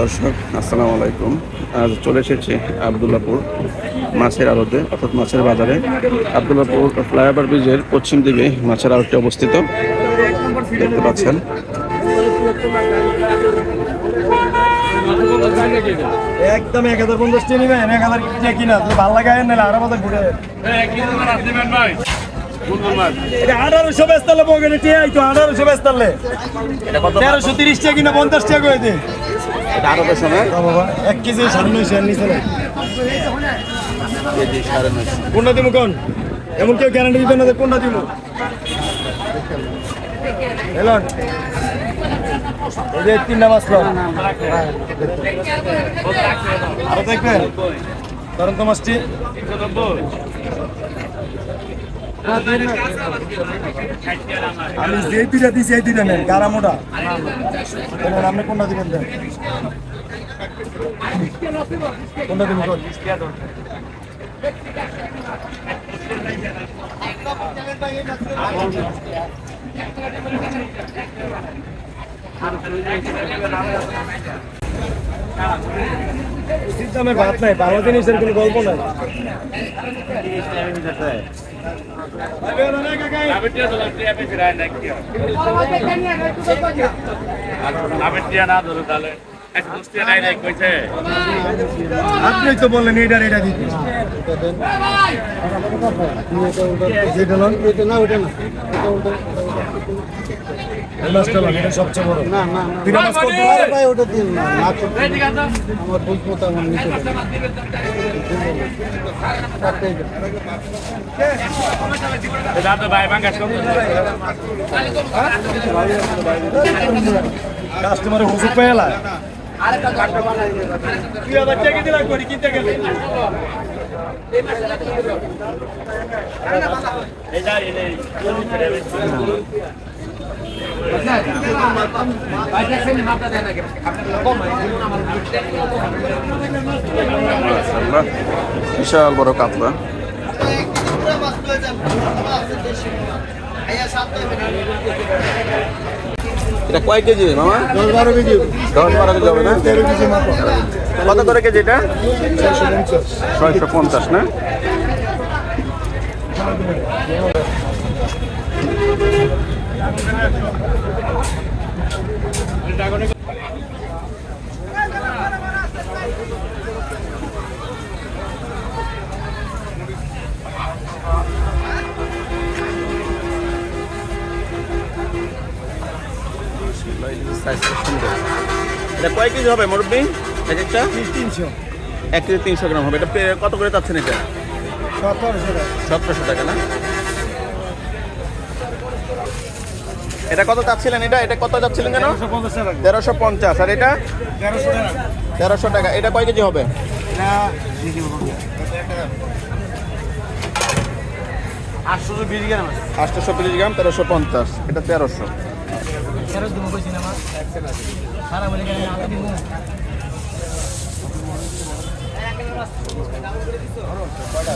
দর্শক, আসসালামু আলাইকুম। আজ চলে এসেছি আবদুল্লাপুর মাছের আড়তে, অর্থাৎ মাছের বাজারে। আবদুল্লাপুর ফ্লাইওভার ব্রিজের পশ্চিম দিকে মাছের আড়তটি অবস্থিত। দেখতে পাচ্ছেন। একদম এক হাজার পঞ্চাশ টি নিবেন, এক হাজার কিনা ভালো লাগে নাহলে আরও বাজার ঘুরে আঠারোশো বেচ তাহলে পকেটে টিয়া তো, আঠারোশো বেচ তাহলে তেরোশো তিরিশ টাকা কিনা, পঞ্চাশ টাকা আড়তের সময় এক কেজি সাড়ে নয়শো আর নিচে নাই। কেজি সাড়ে নয়শো। কোনটা দিব কোন? এমন কেউ গ্যারান্টি দিবে না কোনটা দিব এলন। আরও দেখবেন? ধরেন মাছটি। আমি যে দুইটা দিয়েছি এই দুইটা নেন গারা মোটা। আপনি কোনটা দিবেন দেন? কোনটা দিবেন কোন উচিত ভাত নাই জিনিসের কোনো গল্প নাই আপনি তো বললেন এটা এটা দিতে না ওটা না সবচেয়ে বড়। না না কত ভাই ওটা দিন না। আমার মতো আমার নিচে কাস্টমারে হুজুর পেয়ে এলা তুই আবার চেকে দিলা করি কিনতে গেলে। বিশাল বড় কাতলা। এটা কয় কেজি মামা? দশ বারো কেজি দশ বারো কেজি হবে না? তেরো কেজি মাত্র কত করে কেজি এটা? ছয়শো পঞ্চাশ। ছয়শো এটা কয় কেজি হবে মুরব্বী? এক একটা? তিনশো। এক কেজি তিনশো গ্রাম হবে। এটা কত করে চাচ্ছেন এটা? সতেরোশো টাকা। সতেরোশো টাকা না? এটা কত চাচ্ছিলেন এটা? এটা কত চাচ্ছিলেন কেন তেরোশো পঞ্চাশ আর এটা? তেরোশো টাকা। এটা কয় কেজি হবে? আটশো বিশ গ্রাম আটশোশো তিরিশ গ্রাম তেরোশো পঞ্চাশ। এটা তেরোশো। এরও দুমো কইছি না মা সারা বলে গেলে আমি দিব কয়টা